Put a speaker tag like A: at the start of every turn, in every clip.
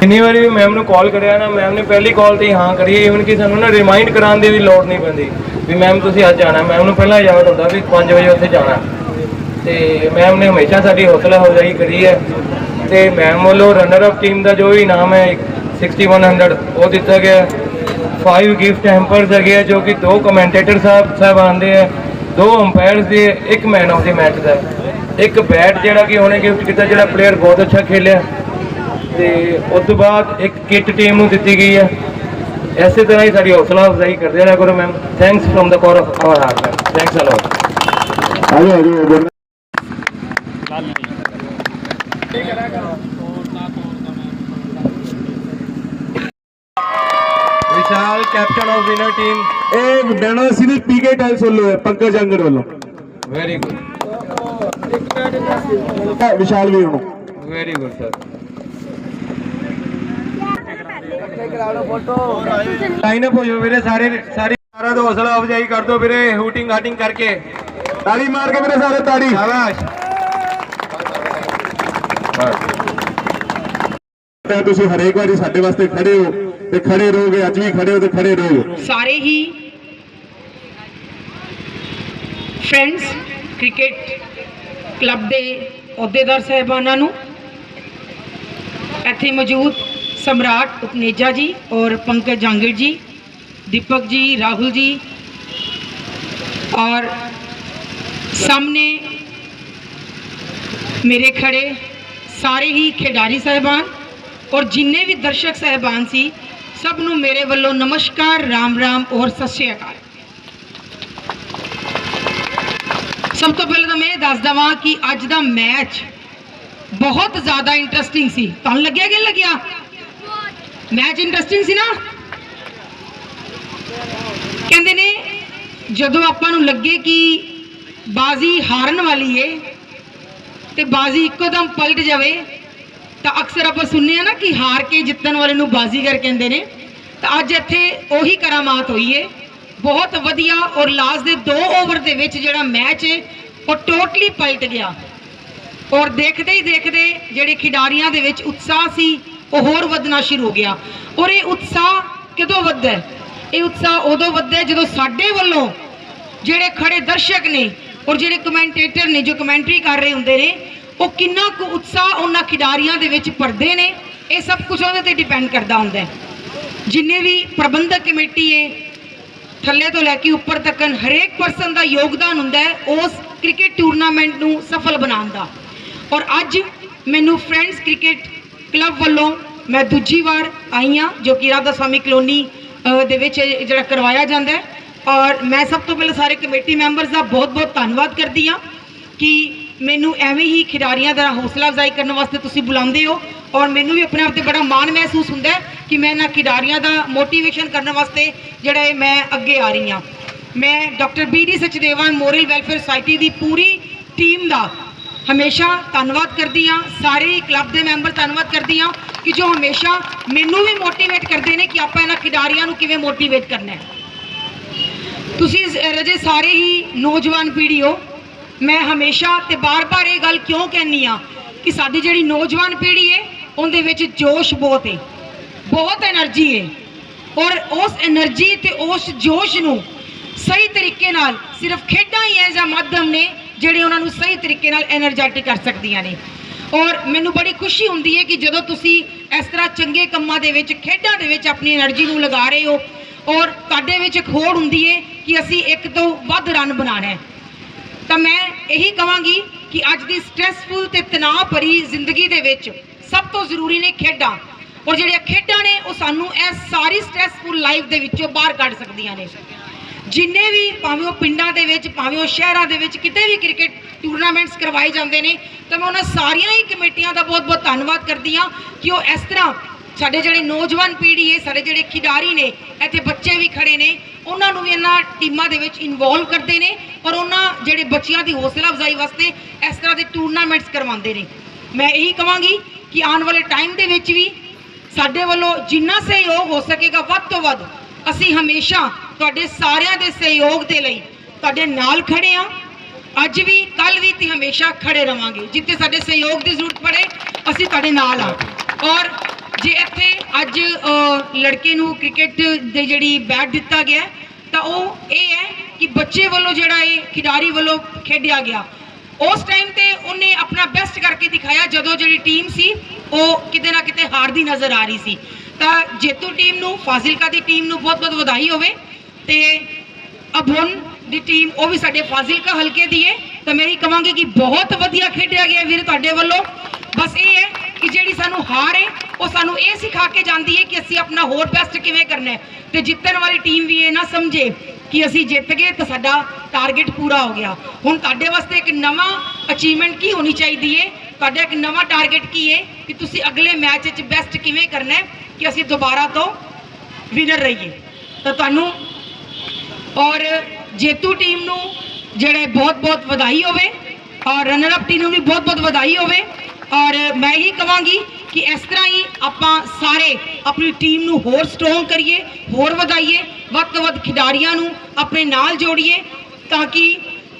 A: ਕਿੰਨੀ ਵਾਰੀ ਵੀ ਮੈਮ ਨੂੰ ਕਾਲ ਕਰਿਆ ਨਾ ਮੈਮ ਨੇ ਪਹਿਲੀ ਕਾਲ ਤੇ ਹੀ ਹਾਂ ਕਰੀ ਈਵਨ ਕਿ ਸਾਨੂੰ ਨਾ ਰਿਮਾਈਂਡ ਕਰਾਉਣ ਦੀ ਵੀ ਲੋੜ ਨਹੀਂ ਪੈਂਦੀ ਵੀ ਮੈਮ ਤੁਸੀਂ ਅੱਜ ਜਾਣਾ ਮੈਮ ਨੂੰ ਪਹਿਲਾਂ ਯਾਦ ਹੁੰਦਾ ਵੀ 5 ਵਜੇ ਉੱਥੇ ਜਾਣਾ। ਤੇ ਮੈਮ ਨੇ ਹਮੇਸ਼ਾ ਸਾਡੀ ਹੌਸਲਾ ਅਫਜ਼ਾਈ ਕਰੀ ਹੈ। ਤੇ ਮੈਮ ਵੱਲੋਂ ਰਨਰ ਅਪ ਟੀਮ ਦਾ ਜੋ ਵੀ ਇਨਾਮ ਹੈ 6100 ਉਹ ਦਿੱਤਾ ਗਿਆ। ਫਾਈਵ ਗਿਫਟ ਹੈਂਪਰਸ ਹੈਗੇ ਆ, ਜੋ ਕਿ ਦੋ ਕਮੈਂਟੇਟਰ ਸਾਹਿਬ ਸਾਹਿਬ ਦੇ ਹੈ ਦੋ ਅੰਪਾਇਰਸ ਦੇ, ਇੱਕ ਮੈਨ ਆਫ ਦੀ ਮੈਚ ਦਾ। ਇੱਕ ਬੈਟ ਜਿਹੜਾ ਕਿ ਉਹਨੇ ਗਿਫਟ ਕੀਤਾ, ਜਿਹੜਾ ਪਲੇਅਰ ਬਹੁਤ ਅੱਛਾ ਖੇਲਿਆ। ਤੇ ਉਸ ਤੋਂ ਬਾਅਦ ਇੱਕ ਕਿੱਟ ਟੀਮ ਨੂੰ ਦਿੱਤੀ ਗਈ ਹੈ। ਐਸੇ ਤਰ੍ਹਾਂ ਹੀ ਸਾਡੀ ਹੌਸਲਾ ਅਫਜ਼ਾਈ ਕਰਦੇ ਰਿਹਾ ਕਰੋ ma'am. Thanks from the core of our heart ma'am thanks a lot
B: ਆਜੋ ਆਜੋ ਬੋਲ।
A: Vishal captain of winner team
B: ਇਹ ਬੈਣਾ ਸੀ ਨੇ ਪੀਕੇ ਟਾਈਲ ਵੱਲੋਂ ਹੈ ਪੰਕਜ ਅੰਗੜ ਵੱਲੋਂ।
A: ਵੈਰੀ ਗੁੱਡ
B: ਵਿਸ਼ਾਲ ਵੀਰ ਨੂੰ।
A: Very good sir line up ਹੋ ਜਾਓ ਵੀਰੇ ਸਾਰੇ ਸਾਰੇ ਸਾਰਾ ਦਾ ਹੌਸਲਾ ਅਫਜ਼ਾਈ ਕਰ ਦਿਓ ਵੀਰੇ ਹੂਟਿੰਗ ਹਾਟਿੰਗ ਕਰਕੇ।
B: ਤਾੜੀ ਮਾਰ ਕੇ ਮੇਰੇ ਸਾਰੇ ਤਾੜੀ।
A: ਸ਼ਾਬਾਸ਼।
B: ਤਾਂ ਤੁਸੀਂ ਹਰੇਕ ਵਾਰੀ ਸਾਡੇ ਵਾਸਤੇ ਖੜੇ ਹੋ ਤੇ ਖੜੇ ਰਹੋਗੇ ਅੱਜ ਵੀ ਖੜੇ ਹੋ ਤੇ ਖੜੇ ਰਹੋਗੇ
C: ਸਾਰੇ ਹੀ ਫਰੈਂਡਸ ਕ੍ਰਿਕਟ ਕਲੱਬ ਦੇ ਅਹੁਦੇਦਾਰ ਸਹਿਬਾਨਾਂ ਨੂੰ ਇੱਥੇ ਮੌਜੂਦ ਸਮਰਾਟ ਉਪਨੇਜਾ ਜੀ ਔਰ ਪੰਕਜ ਜਾਂਗੜ ਜੀ ਦੀਪਕ ਜੀ ਰਾਹੁਲ ਜੀ ਔਰ ਸਾਹਮਣੇ ਮੇਰੇ ਖੜੇ ਸਾਰੇ ਹੀ ਖਿਡਾਰੀ ਸਹਿਬਾਨ ਔਰ ਜਿੰਨੇ ਵੀ ਦਰਸ਼ਕ ਸਹਿਬਾਨ ਸੀ ਸਭ ਨੂੰ ਮੇਰੇ ਵੱਲੋਂ ਨਮਸਕਾਰ ਰਾਮ ਰਾਮ ਔਰ ਸਤਿ ਸ਼੍ਰੀ ਅਕਾਲ ਸਭ ਤੋਂ ਪਹਿਲਾਂ ਤਾਂ ਮੈਂ ਇਹ ਦੱਸ ਦਵਾਂ ਕਿ ਅੱਜ ਦਾ ਮੈਚ ਬਹੁਤ ਜ਼ਿਆਦਾ ਇੰਟਰਸਟਿੰਗ ਸੀ ਤੁਹਾਨੂੰ ਲੱਗਿਆ ਕਿ ਨਹੀਂ ਲੱਗਿਆ ਮੈਚ ਇੰਟਰਸਟਿੰਗ ਸੀ ਨਾ। ਕਹਿੰਦੇ ਨੇ, ਜਦੋਂ ਆਪਾਂ ਨੂੰ ਲੱਗੇ ਕਿ ਬਾਜ਼ੀ ਹਾਰਨ ਵਾਲੀ ਏ, ਤੇ ਬਾਜ਼ੀ ਇੱਕੋਦਮ ਪਲਟ ਜਾਵੇ, ਤਾਂ ਅਕਸਰ ਆਪਾਂ ਸੁਣਨੇ ਆ ਨਾ ਕਿ ਹਾਰ ਕੇ ਜਿੱਤਣ ਵਾਲੇ ਨੂੰ ਬਾਜ਼ੀਗਰ ਕਹਿੰਦੇ ਨੇ। ਤਾਂ ਅੱਜ ਇੱਥੇ ਉਹੀ ਕਰਾਮਾਤ ਹੋਈ ਏ। ਬਹੁਤ ਵਧੀਆ ਔਰ ਲਾਸਟ ਦੇ 2 ਓਵਰ ਦੇ ਵਿੱਚ ਜਿਹੜਾ ਮੈਚ ਏ, ਉਹ ਟੋਟਲੀ ਪਲਟ ਗਿਆ। ਔਰ ਦੇਖਦੇ ਹੀ ਦੇਖਦੇ ਜਿਹੜੇ ਖਿਡਾਰੀਆਂ ਦੇ ਵਿੱਚ ਉਤਸ਼ਾਹ ਸੀ ਉਹ ਹੋਰ ਵਧਣਾ ਸ਼ੁਰੂ ਹੋ ਗਿਆ। ਔਰ ਇਹ ਉਤਸ਼ਾਹ ਕਦੋਂ ਵੱਧਦਾ ਇਹ ਉਤਸ਼ਾਹ ਉਦੋਂ ਵੱਧਦਾ ਜਦੋਂ ਸਾਡੇ ਵੱਲੋਂ ਜਿਹੜੇ ਖੜੇ ਦਰਸ਼ਕ ਨੇ ਔਰ ਜਿਹੜੇ ਕਮੈਂਟੇਟਰ ਨੇ ਜੋ ਕਮੈਂਟਰੀ ਕਰ ਰਹੇ ਹੁੰਦੇ ਨੇ, ਉਹ ਕਿੰਨਾ ਕੁ ਉਤਸ਼ਾਹ ਉਹਨਾਂ ਖਿਡਾਰੀਆਂ ਦੇ ਵਿੱਚ ਭਰਦੇ ਨੇ, ਇਹ ਸਭ ਕੁਝ ਉਹਦੇ ਤੇ ਡਿਪੈਂਡ ਕਰਦਾ ਹੁੰਦਾ ਹੈ। ਜਿੰਨੇ ਵੀ ਪ੍ਰਬੰਧਕ ਕਮੇਟੀ ਹੈ, ਥੱਲੇ ਤੋਂ ਲੈ ਕੇ ਉੱਪਰ ਤੱਕ ਹਰੇਕ ਪਰਸਨ ਦਾ ਯੋਗਦਾਨ ਹੁੰਦਾ ਹੈ, ਉਸ ਕ੍ਰਿਕਟ ਟੂਰਨਾਮੈਂਟ ਨੂੰ ਸਫਲ ਬਣਾਉਣ ਦਾ। ਔਰ ਅੱਜ ਮੈਨੂੰ ਫਰੈਂਡਸ ਕ੍ਰਿਕਟ ਕਲੱਬ ਵੱਲੋਂ ਮੈਂ ਦੂਜੀ ਵਾਰ ਆਈ ਹਾਂ, ਜੋ ਕਿ ਰਾਧਾ ਸਵਾਮੀ ਕਲੋਨੀ ਦੇ ਵਿੱਚ ਜਿਹੜਾ ਕਰਵਾਇਆ ਜਾਂਦਾ ਹੈ। ਔਰ ਮੈਂ ਸਭ ਤੋਂ ਪਹਿਲਾਂ ਸਾਰੇ ਕਮੇਟੀ ਮੈਂਬਰਸ ਦਾ ਬਹੁਤ-ਬਹੁਤ ਧੰਨਵਾਦ ਕਰਦੀ ਹਾਂ ਕਿ ਮੈਨੂੰ ਐਵੇਂ ਹੀ ਖਿਡਾਰੀਆਂ ਦਾ ਹੌਸਲਾ ਅਫਜ਼ਾਈ ਕਰਨ ਵਾਸਤੇ ਤੁਸੀਂ ਬੁਲਾਉਂਦੇ ਹੋ। ਔਰ ਮੈਨੂੰ ਵੀ ਆਪਣੇ ਆਪ ਤੇ ਬੜਾ ਮਾਣ ਮਹਿਸੂਸ ਹੁੰਦਾ ਕਿ ਮੈਂ ਇਹਨਾਂ ਖਿਡਾਰੀਆਂ ਦਾ ਮੋਟੀਵੇਸ਼ਨ ਕਰਨ ਵਾਸਤੇ ਜਿਹੜਾ ਇਹ ਮੈਂ ਅੱਗੇ ਆ ਰਹੀ ਹਾਂ। ਮੈਂ doctor B D Sachdeva moral welfare society ਦੀ ਪੂਰੀ ਟੀਮ ਦਾ ਹਮੇਸ਼ਾ ਧੰਨਵਾਦ ਕਰਦੀ ਆ ਸਾਰੇ ਕਲੱਬ ਦੇ ਮੈਂਬਰ ਧੰਨਵਾਦ ਕਰਦੀ ਆ ਕਿ ਜੋ ਹਮੇਸ਼ਾ ਮੈਨੂੰ ਵੀ ਮੋਟੀਵੇਟ ਕਰਦੇ ਨੇ ਕਿ ਆਪਾਂ ਇਹਨਾਂ ਖਿਡਾਰੀਆਂ ਨੂੰ ਕਿਵੇਂ ਮੋਟੀਵੇਟ ਕਰਨਾ ਹੈ। ਤੁਸੀਂ ਰਜੇ ਸਾਰੇ ਹੀ ਨੌਜਵਾਨ ਪੀੜ੍ਹੀ ਹੋ ਮੈਂ ਹਮੇਸ਼ਾ ਤੇ ਬਾਰ-ਬਾਰ ਇਹ ਗੱਲ ਕਿਉਂ ਕਹਿਨੀ ਆ ਕਿ ਸਾਡੀ ਜਿਹੜੀ ਨੌਜਵਾਨ ਪੀੜ੍ਹੀ ਏ, ਉਹਦੇ ਵਿੱਚ ਜੋਸ਼ ਬਹੁਤ ਏ, ਬਹੁਤ એનર્ਜੀ ਏ ਔਰ ਉਸ એનર્ਜੀ ਤੇ ਉਸ ਜੋਸ਼ ਨੂੰ ਸਹੀ ਤਰੀਕੇ ਨਾਲ ਸਿਰਫ ਖੇਡਾਂ ਹੀ ਐ ਜਾਂ ਮਾਧਿਅਮ ਨੇ ਜਿਹੜੇ ਉਹਨਾਂ ਨੂੰ ਸਹੀ ਤਰੀਕੇ ਨਾਲ એનર્ਜੈਟਿਕ ਕਰ ਸਕਦੀਆਂ ਨੇ। ਔਰ ਮੈਨੂੰ ਬੜੀ ਖੁਸ਼ੀ ਹੁੰਦੀ ਹੈ ਕਿ ਜਦੋਂ ਤੁਸੀਂ ਇਸ ਤਰ੍ਹਾਂ ਚੰਗੇ ਕੰਮਾਂ ਦੇ ਵਿੱਚ, ਖੇਡਾਂ ਦੇ ਵਿੱਚ ਆਪਣੀ એનર્ਜੀ ਨੂੰ ਲਗਾ ਰਹੇ ਹੋ, ਔਰ ਤੁਹਾਡੇ ਵਿੱਚ ਇੱਕ ਹੋੜ ਹੁੰਦੀ ਹੈ ਕਿ ਅਸੀਂ ਇੱਕ ਤੋਂ ਵੱਧ ਰਨ ਬਣਾਣਾ ਹੈ। ਤਾਂ ਮੈਂ ਇਹੀ ਕਹਾਂਗੀ ਕਿ ਅੱਜ ਦੀ ਸਟ੍ਰੈਸਫੁਲ ਤੇ ਤਣਾਅ ਭਰੀ ਜ਼ਿੰਦਗੀ ਦੇ ਵਿੱਚ ਸਭ ਤੋਂ ਜ਼ਰੂਰੀ ਨੇ ਖੇਡਾਂ। ਔਰ ਜਿਹੜੀਆਂ ਖੇਡਾਂ ਨੇ, ਉਹ ਸਾਨੂੰ ਇਹ ਸਾਰੀ ਸਟ੍ਰੈਸਫੁਲ ਲਾਈਫ ਦੇ ਵਿੱਚੋਂ ਬਾਹਰ ਕੱਢ ਸਕਦੀਆਂ ਨੇ। ਜਿੰਨੇ ਵੀ ਭਾਵੇਂ ਉਹ ਪਿੰਡਾਂ ਦੇ ਵਿੱਚ, ਭਾਵੇਂ ਉਹ ਸ਼ਹਿਰਾਂ ਦੇ ਵਿੱਚ ਕਿਤੇ ਵੀ ਕ੍ਰਿਕਟ ਟੂਰਨਾਮੈਂਟਸ ਕਰਵਾਏ ਜਾਂਦੇ ਨੇ, ਤਾਂ ਮੈਂ ਉਹਨਾਂ ਸਾਰੀਆਂ ਹੀ ਕਮੇਟੀਆਂ ਦਾ ਬਹੁਤ-ਬਹੁਤ ਧੰਨਵਾਦ ਕਰਦੀ ਹਾਂ ਕਿ ਉਹ ਇਸ ਤਰ੍ਹਾਂ ਸਾਡੇ ਜਿਹੜੇ ਨੌਜਵਾਨ ਪੀੜ੍ਹੀ ਹੈ, ਸਾਡੇ ਜਿਹੜੇ ਖਿਡਾਰੀ ਨੇ, ਇੱਥੇ ਬੱਚੇ ਵੀ ਖੜੇ ਨੇ, ਉਹਨਾਂ ਨੂੰ ਵੀ ਇਹਨਾਂ ਟੀਮਾਂ ਦੇ ਵਿੱਚ ਇਨਵੋਲਵ ਕਰਦੇ ਨੇ ਔਰ ਉਹਨਾਂ ਜਿਹੜੇ ਬੱਚਿਆਂ ਦੀ ਹੌਸਲਾ ਅਫਜ਼ਾਈ ਵਾਸਤੇ ਇਸ ਤਰ੍ਹਾਂ ਦੇ ਟੂਰਨਾਮੈਂਟਸ ਕਰਵਾਉਂਦੇ ਨੇ। ਮੈਂ ਇਹੀ ਕਹਾਂਗੀ ਕਿ ਆਉਣ ਵਾਲੇ ਟਾਈਮ ਦੇ ਵਿੱਚ ਵੀ ਸਾਡੇ ਵੱਲੋਂ ਜਿੰਨਾ ਸਹਿਯੋਗ ਹੋ ਸਕੇਗਾ, ਵੱਧ ਤੋਂ ਵੱਧ ਅਸੀਂ ਹਮੇਸ਼ਾ ਤੁਹਾਡੇ ਸਾਰਿਆਂ ਦੇ ਸਹਿਯੋਗ ਦੇ ਲਈ ਤੁਹਾਡੇ ਨਾਲ ਖੜੇ ਆ ਅੱਜ ਵੀ ਕੱਲ ਵੀ ਤੇ ਹਮੇਸ਼ਾ ਖੜੇ ਰਵਾਂਗੇ। ਜਿੱਥੇ ਸਾਡੇ ਸਹਿਯੋਗ ਦੀ ਜ਼ਰੂਰਤ ਪੜੇ, ਅਸੀਂ ਤੁਹਾਡੇ ਨਾਲ ਆ ਔਰ ਜੇ ਇੱਥੇ ਅੱਜ ਲੜਕੇ ਨੂੰ ਕ੍ਰਿਕਟ ਦੇ ਜਿਹੜੀ ਬੈਟ ਦਿੱਤਾ ਗਿਆ ਤਾਂ ਉਹ ਇਹ ਹੈ ਕਿ ਬੱਚੇ ਵੱਲੋਂ ਜਿਹੜਾ ਇਹ ਖਿਡਾਰੀ ਵੱਲੋਂ ਖੇਡਿਆ ਗਿਆ। ਉਸ ਟਾਈਮ ਤੇ ਉਹਨੇ ਆਪਣਾ ਬੈਸਟ ਕਰਕੇ ਦਿਖਾਇਆ, ਜਦੋਂ ਜਿਹੜੀ ਟੀਮ ਸੀ, ਉਹ ਕਿਤੇ ਨਾ ਕਿਤੇ ਹਾਰਦੀ ਨਜ਼ਰ ਆ ਰਹੀ ਸੀ। ਤਾਂ ਜੇਤੂ ਟੀਮ ਨੂੰ, ਫਾਜ਼ਿਲਕਾ ਦੀ ਟੀਮ ਨੂੰ ਬਹੁਤ ਬਹੁਤ ਵਧਾਈ ਹੋਵੇ ਤੇ ਅਭੁਨ ਦੀ ਟੀਮ ਉਹ ਵੀ ਸਾਡੇ ਫਾਜ਼ਿਲਕਾ ਹਲਕੇ ਦੀ ਹੈ ਤਾਂ ਮੈਂ ਇਹ ਕਹਾਂਗੀ ਕਿ ਬਹੁਤ ਵਧੀਆ ਖੇਡਿਆ ਗਿਆ ਵੀਰ ਤੁਹਾਡੇ ਵੱਲੋਂ। ਬਸ ਇਹ ਹੈ ਕਿ ਜਿਹੜੀ ਸਾਨੂੰ ਹਾਰ ਹੈ ਉਹ ਸਾਨੂੰ ਇਹ ਸਿਖਾ ਕੇ ਜਾਂਦੀ ਹੈ ਕਿ ਅਸੀਂ ਆਪਣਾ ਹੋਰ ਬੈਸਟ ਕਿਵੇਂ ਕਰਨਾ ਹੈ ਤੇ ਜਿੱਤਣ ਵਾਲੀ ਟੀਮ ਵੀ ਇਹ ਨਾ ਸਮਝੇ ਕਿ ਅਸੀਂ ਜਿੱਤ ਗਏ ਤਾਂ ਸਾਡਾ ਟਾਰਗੇਟ ਪੂਰਾ ਹੋ ਗਿਆ। ਹੁਣ ਤੁਹਾਡੇ ਵਾਸਤੇ ਇੱਕ ਨਵਾਂ ਅਚੀਵਮੈਂਟ ਕੀ ਹੋਣੀ ਚਾਹੀਦੀ ਹੈ ਤੁਹਾਡਾ ਇੱਕ ਨਵਾਂ ਟਾਰਗੇਟ ਕੀ ਹੈ ਕਿ ਤੁਸੀਂ ਅਗਲੇ ਮੈਚ 'ਚ ਬੈਸਟ ਕਿਵੇਂ ਕਰਨਾ ਹੈ ਕਿ ਅਸੀਂ ਦੁਬਾਰਾ ਤੋਂ ਵਿਨਰ ਰਹੀਏ। ਤਾਂ ਤੁਹਾਨੂੰ ਔਰ ਜੇਤੂ ਟੀਮ ਨੂੰ ਜਿਹੜੇ ਬਹੁਤ ਬਹੁਤ ਵਧਾਈ ਹੋਵੇ ਔਰ ਰਨਰ ਅਪ ਟੀਮ ਨੂੰ ਵੀ ਬਹੁਤ ਬਹੁਤ ਵਧਾਈ ਹੋਵੇ। ਔਰ ਮੈਂ ਇਹੀ ਕਹਾਂਗੀ ਕਿ ਇਸ ਤਰ੍ਹਾਂ ਹੀ ਆਪਾਂ ਸਾਰੇ ਆਪਣੀ ਟੀਮ ਨੂੰ ਹੋਰ ਸਟਰੋਂਗ ਕਰੀਏ, ਹੋਰ ਵਧਾਈਏ, ਵੱਧ ਤੋਂ ਵੱਧ ਖਿਡਾਰੀਆਂ ਨੂੰ ਆਪਣੇ ਨਾਲ ਜੋੜੀਏ ਤਾਂ ਕਿ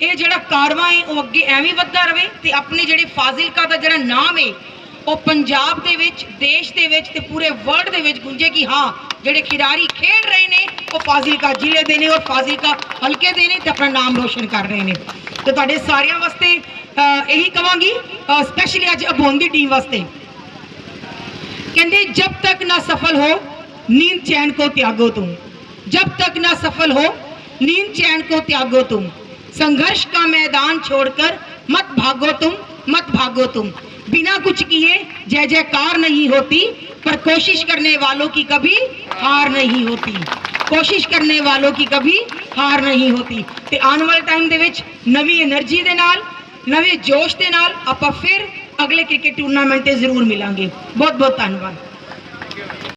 C: ਇਹ ਜਿਹੜਾ ਕਾਰਵਾ ਹੈ ਉਹ ਅੱਗੇ ਐਵੇਂ ਵੱਧਦਾ ਰਹੇ ਤੇ ਆਪਣੇ ਜਿਹੜੇ ਫਾਜ਼ਿਲਕਾ ਦਾ ਜਿਹੜਾ ਨਾਮ ਹੈ ਉਹ ਪੰਜਾਬ ਦੇ ਵਿੱਚ ਦੇਸ਼ ਦੇ ਵਿੱਚ ਤੇ ਪੂਰੇ ਵਰਲਡ ਦੇ ਵਿੱਚ ਗੁੰਜੇ ਕਿ ਹਾਂ ਜਿਹੜੇ ਖਿਡਾਰੀ ਖੇਡ ਰਹੇ ਨੇ ਉਹ ਫਾਜ਼ਿਲਕਾ ਜ਼ਿਲ੍ਹੇ ਦੇ ਨੇ ਔਰ ਫਾਜ਼ਿਲਕਾ ਹਲਕੇ ਦੇ ਨੇ ਤੇ ਆਪਣਾ ਨਾਮ ਰੋਸ਼ਨ ਕਰ ਰਹੇ ਨੇ ਤੇ ਤੁਹਾਡੇ ਸਾਰਿਆਂ ਵਾਸਤੇ ਅਹ, ਇਹੀ ਕਵਾਂਗੀ ਸਪੈਸ਼ਲੀ ਅੱਜ ਅਬੋਨ ਦੀ ਟੀਮ ਵਾਸਤੇ ਕਹਿੰਦੇ ਜਬ ਤੱਕ ਨਾ ਸਫਲ ਹੋ नींद चैन को त्यागो तुम जब तक ना सफल हो नींद चैन को त्यागो तुम संघर्ष का मैदान छोड़कर मत भागो तुम मत भागो तुम बिना कुछ किए जय जयकार नहीं होती, पर कोशिश करने वालों की कभी हार नहीं होती। कोशिश करने वालों की कभी हार नहीं होती। तो आने वाले टाइम के नवी एनर्जी के नाल, नवे जोश के नाल, आप फिर अगले क्रिकेट टूर्नामेंट से ज़रूर मिलेंगे। बहुत बहुत धन्यवाद।